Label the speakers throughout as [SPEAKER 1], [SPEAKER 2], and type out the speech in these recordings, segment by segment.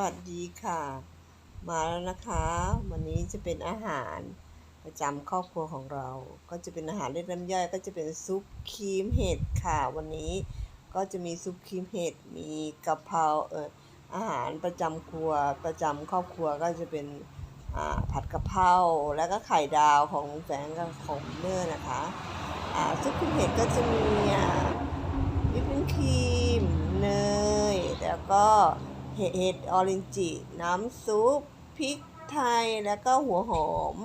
[SPEAKER 1] วัสดีค่ะ มาแล้วนะคะ วันนี้จะเป็นอาหารประจำครอบครัวของเรา ก็จะเป็นอาหารเล็กน้ำย่อยก็จะเป็นซุปครีมเห็ดค่ะ วันนี้ก็จะมีซุปครีมเห็ดมีกะเพราเอออาหารประจำครัวประจำครอบครัวก็จะเป็นผัดกะเพราแล้วก็ไข่ดาวของแฟนกับของเนอร์นะคะซุปครีมเห็ดก็จะมีวิปปิ้งครีมเนยแล้วก็ เห็ดเห็ดออรินจิ น้ำซุปพริกไทยแล้วก็หัวหอม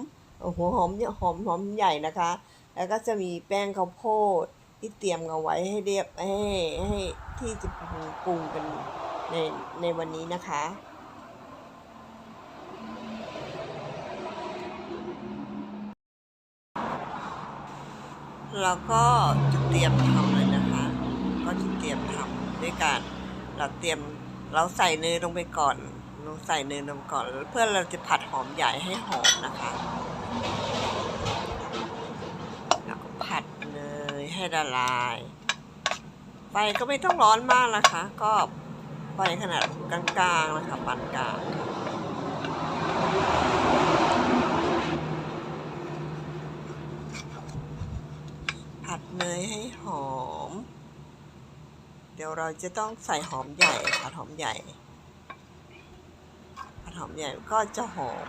[SPEAKER 1] หัวหอมเนี่ยหอมหอมใหญ่นะคะ แล้วก็จะมีแป้งข้าวโพดที่เตรียมเอาไว้ให้เรียบให้ให้ที่จะปรุงปรุงกันในในวันนี้นะคะเราก็จะเตรียมทำเลยนะคะ ก็จะเตรียมทำด้วยกันเราเตรียม เราใส่เนยลงไปก่อน เราใส่เนยลงก่อน เพื่อเราจะผัดหอมใหญ่ให้หอมนะคะแล้วก็ผัดเนยให้ละลาย ไฟก็ไม่ต้องร้อนมากนะคะ ก็ไฟขนาดกลางๆนะคะปานกลางผัดเนยให้หอม ดี๋ยวเราจะต้องใส่หอมใหญ่ผัดหอมใหญ่ผัดหอมใหญ่ก็จะหอม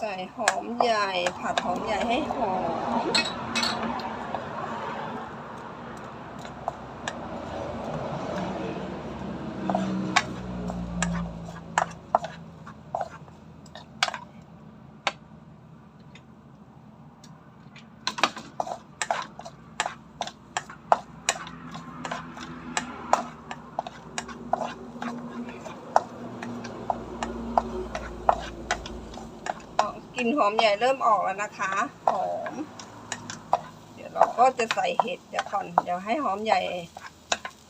[SPEAKER 2] ใส่หอมใหญ่ผัดหอมใหญ่ให้หอม กลิ่ นหอมใหญ่เริ่มออกแล้วนะคะ หอม เดี๋ยวเราก็จะใส่เห็ดเดี๋ยวก่อนเดี๋ยวให้หอมใหญ่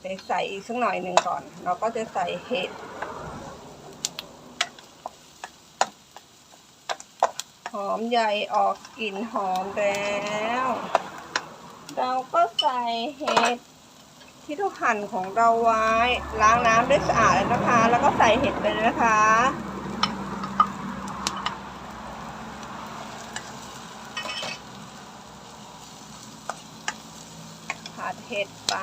[SPEAKER 2] ไปใส่อีกสักหน่อยหนึ่งก่อน เราก็จะใส่เห็ดหอมใหญ่ออกกลิ่นหอมแล้ว เราก็ใส่เห็ดที่เราหั่นของเราไว้ ล้างน้ำด้วยสะอาดแล้วนะคะ แล้วก็ใส่เห็ดไปเลยนะคะ ผัดเห็ดไป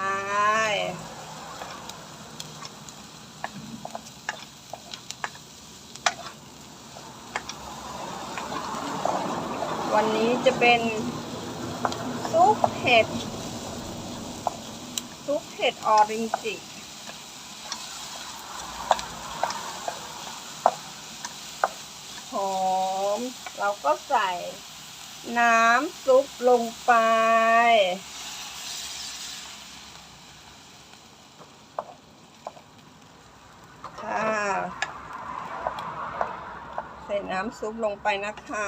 [SPEAKER 2] วันนี้จะเป็นซุปเห็ด ซุปเห็ดออรินจิหอม เราก็ใส่น้ำซุปลงไป ค่ะ ใส่ น้ำซุปลงไปนะคะ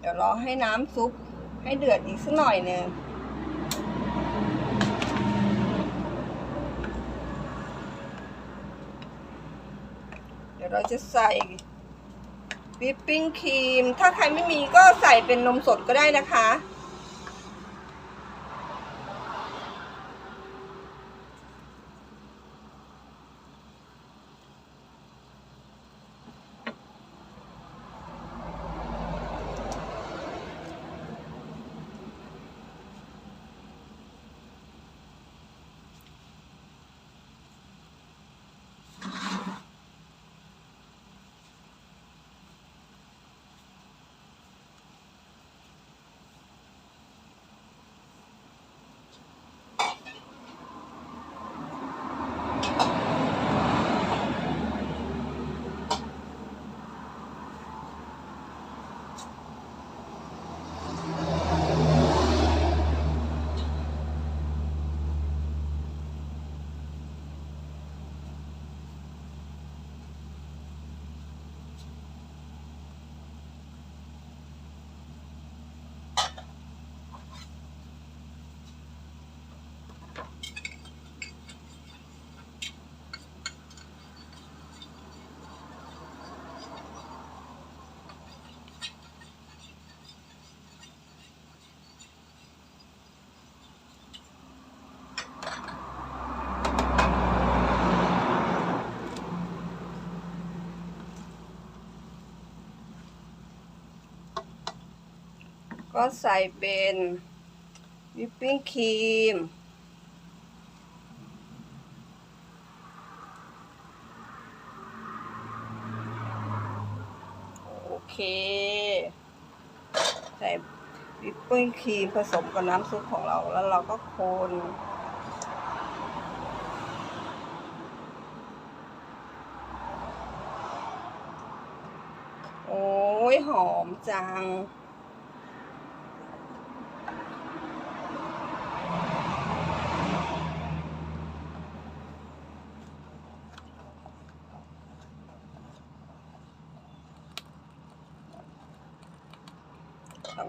[SPEAKER 2] เดี๋ยวรอให้น้ำซุปให้เดือดอีกสักหน่อยหนึ่งเดี๋ยวเราจะใส่วิปปิ้งครีม ถ้าใครไม่มีก็ใส่เป็นนมสดก็ได้นะคะ ก็ใส่เป็นวิปปิ้งครีม โอเค ใส่วิปปิ้งครีมผสมกับน้ำซุปของเราแล้วเราก็คนโอ้ยหอมจัง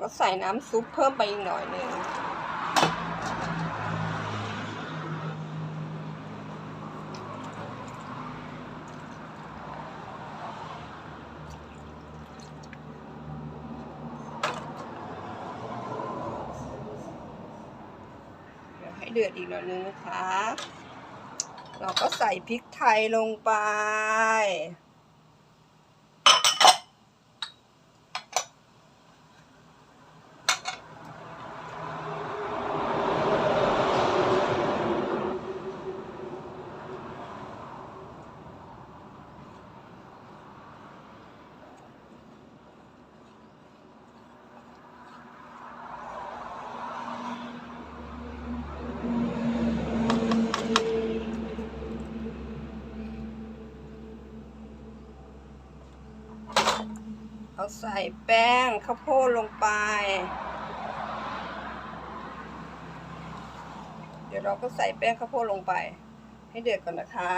[SPEAKER 2] ก็ใส่น้ำซุปเพิ่มไปอีกหน่อยหนึ่งให้เดือดอีกหน่อยนึงนะคะ เราก็ใส่พริกไทยลงไป ใส่แป้งข้าวโพดลงไป เดี๋ยวเราก็ใส่แป้งข้าวโพดลงไป ให้เดือดก่อนนะคะ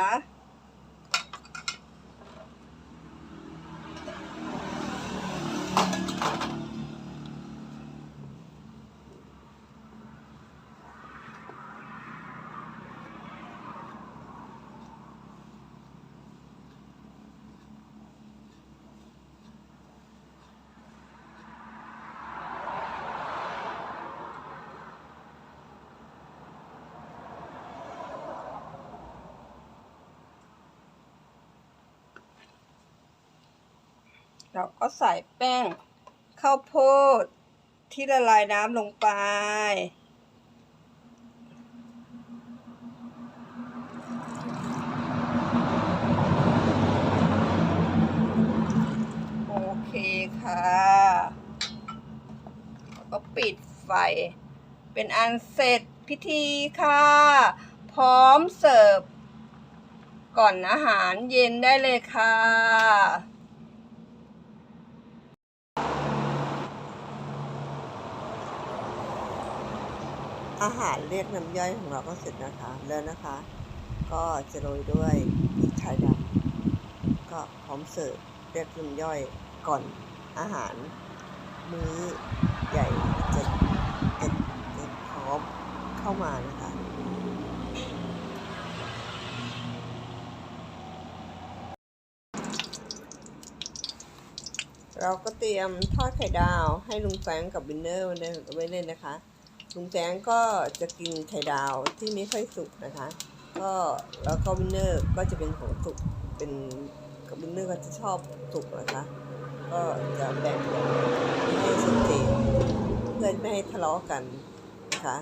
[SPEAKER 2] เราก็ใส่แป้งข้าวโพดที่ละลายน้ำลงไป โอเคค่ะแล้วก็ปิดไฟ เป็นอันเสร็จพิธีค่ะ พร้อมเสิร์ฟก่อนอาหารเย็นได้เลยค่ะ
[SPEAKER 1] อาหารเรียกน้ำย่อยของเราก็เสร็จนะคะแล้วนะคะ ก็จะโรยด้วยพริกไทยดำก็พร้อมเสิร์ฟเรียกน้ำย่อยก่อนอาหาร มื้อใหญ่จะจะจะพร้อมเข้ามานะคะเราก็เตรียมทอดไข่ดาวให้ลุงแฟงกับวินเนอร์ไว้เลยไว้เลยนะคะ ลุงแสงก์ก็จะกินไข่ดาวที่ไม่ค่อยสุกนะคะ ก็แล้วก็วินเนอร์ก็จะเป็นของสุกเป็นกับวินเนอร์ก็จะชอบสุกนะคะ ก็จะแบ่งให้ชัดเจนเพื่อไม่ให้ทะเลาะกันนะคะ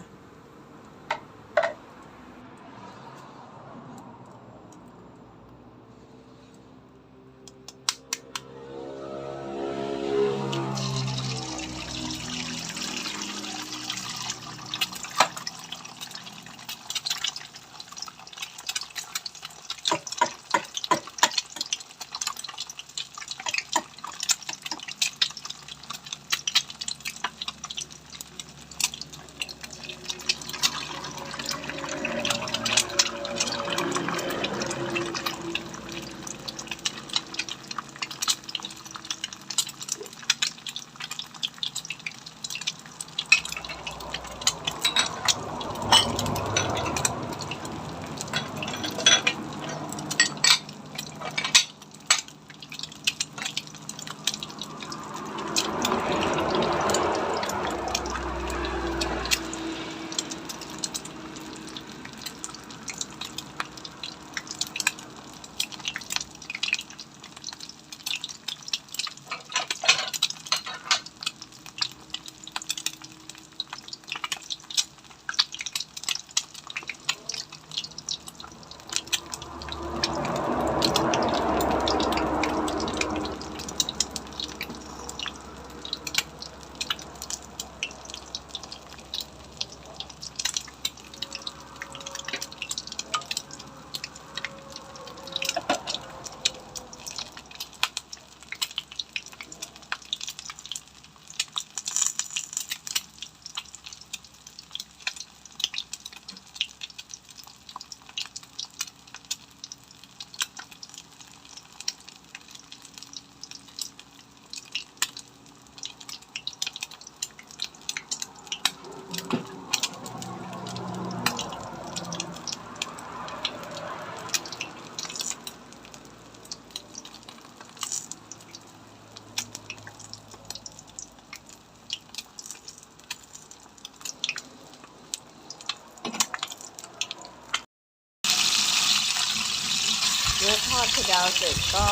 [SPEAKER 1] ก็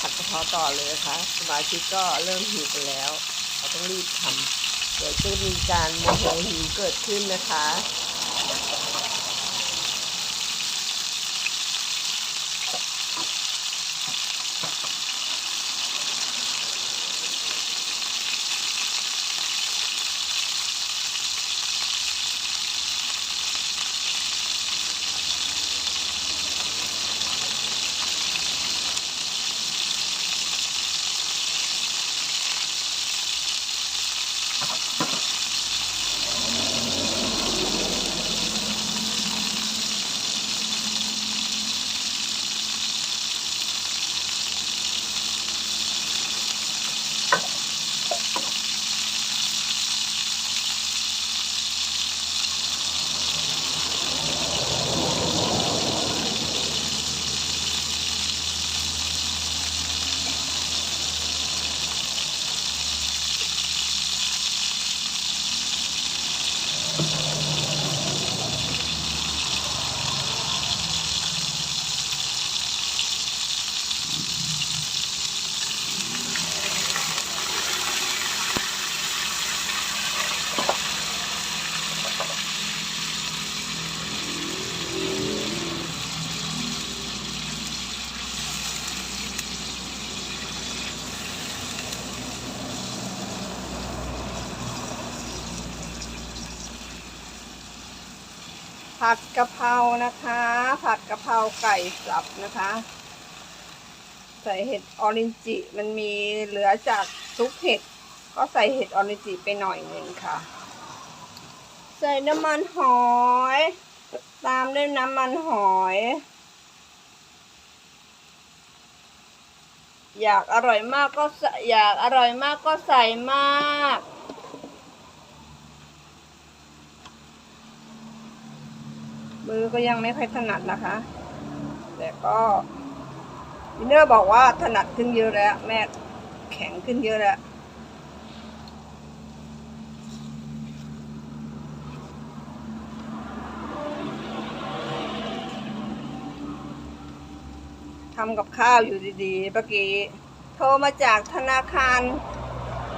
[SPEAKER 1] ผัดกะเพราต่อเลยนะคะสมาชิกก็เริ่มหิวกันแล้ว เราต้องรีบทำเดี๋ยวจะมีการโมโหหิวเกิดขึ้นนะคะ
[SPEAKER 2] ผัดกะเพรานะคะ ผัดกะเพราไก่สับนะคะ ใส่เห็ดออรินจิมันมีเหลือจากซุปเห็ด ก็ใส่เห็ดออรินจิไปหน่อยหนึ่งค่ะ ใส่น้ำมันหอย ตามด้วยน้ำมันหอย อยากอร่อยมากก็อยากอร่อยมากก็ใส่มาก มือก็ยังไม่ค่อยถนัดนะคะ แต่ก็วินเนอร์บอกว่าถนัดขึ้นเยอะแล้ว แม่แข็งขึ้นเยอะแล้วทำกับข้าวอยู่ดีๆเมื่อกี้โทรมาจากธนาคาร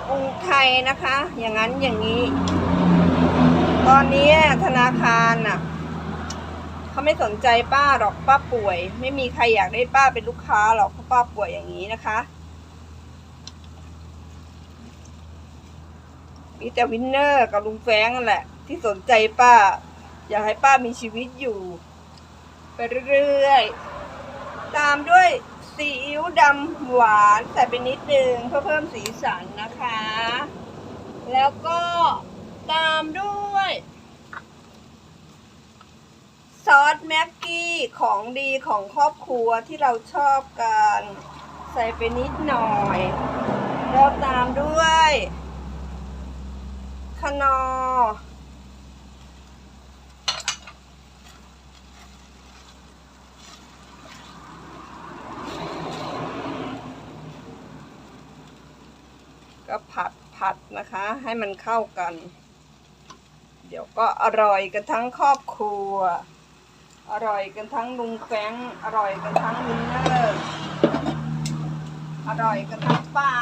[SPEAKER 2] กรุงไทยนะคะ อย่างนั้นอย่างนี้ ตอนนี้ธนาคารน่ะ เขาไม่สนใจป้าหรอกป้าป่วย ไม่มีใครอยากได้ป้าเป็นลูกค้าหรอกเพราะป้าป่วยอย่างนี้นะคะมีแต่วินเนอร์กับลุงแฟงนั่นแหละ ที่สนใจป้า อยากให้ป้ามีชีวิตอยู่ ไปเรื่อยๆ ตามด้วยซีอิ๊วดำหวานใส่ไปนิดนึงเพื่อเพิ่มสีสันนะคะ แล้วก็ตามด้วย ซอสแม็กกี้ของดีของครอบครัวที่เราชอบกันใส่ไปนิดหน่อย แล้วตามด้วยคนอ ก็ผัดผัดนะคะ ให้มันเข้ากัน เดี๋ยวก็อร่อยกันทั้งครอบครัว อร่อยกันทั้งลุงแฟงอร่อยกันทั้งวินเนอร์อร่อยกันทั้งป้า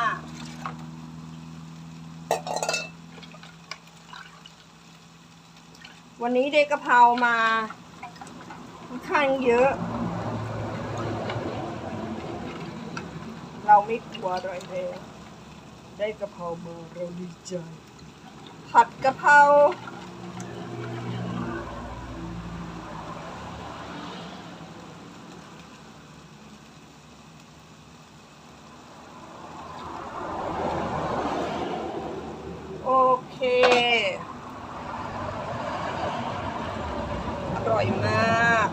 [SPEAKER 2] วันนี้ได้กะเพรามาค่อนข้างเยอะ เราไม่กลัวอะไรเลยได้กะเพรามาเราดีใจ ผัดกะเพรา โอเค อร่อยมาก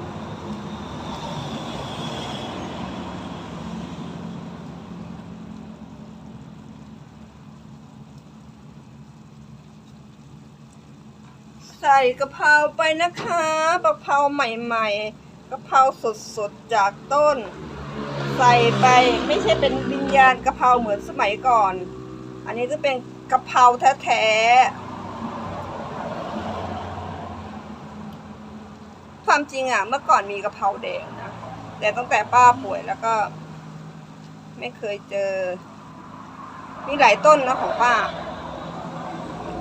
[SPEAKER 2] ใส่กะเพราไปนะคะกะเพราใหม่ๆกะเพราสดๆจากต้น ใส่ไปไม่ใช่เป็นวิญญาณกะเพราเหมือนสมัยก่อน อันนี้จะเป็นกะเพราแท้ๆความจริงอะ เมื่อก่อนมีกะเพราแดงนะแต่ตั้งแต่ป้าป่วยแล้วก็ ไม่เคยเจอ มีหลายต้นนะของป้า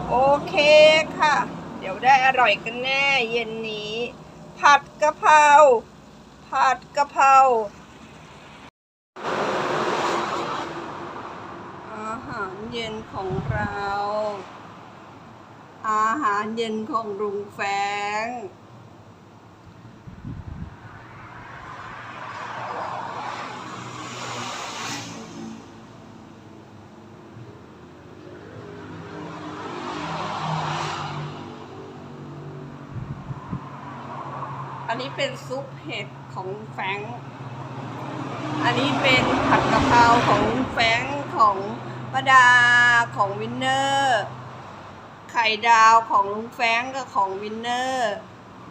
[SPEAKER 2] โอเคค่ะ ดี๋ยวได้อร่อยกันแน่เย็นนี้ ผัดกะเพราผัดกะเพราอาหารเย็นของเรา อาหารเย็นของลุงแฟง อันนี้เป็นซุปเห็ดของแฟง อันนี้เป็นผัดกะเพราของแฟงของป้าดาของวินเนอร์ ไข่ดาวของลุงแฟงก์กับของวินเนอร์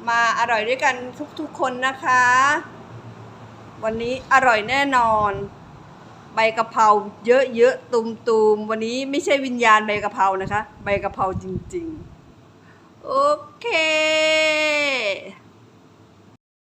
[SPEAKER 2] มาอร่อยด้วยกันทุกๆคนนะคะ วันนี้อร่อยแน่นอนใบกะเพราเยอะๆตุมๆ วันนี้ไม่ใช่วิญญาณใบกะเพรานะคะ ใบกะเพราจริงๆ โอเค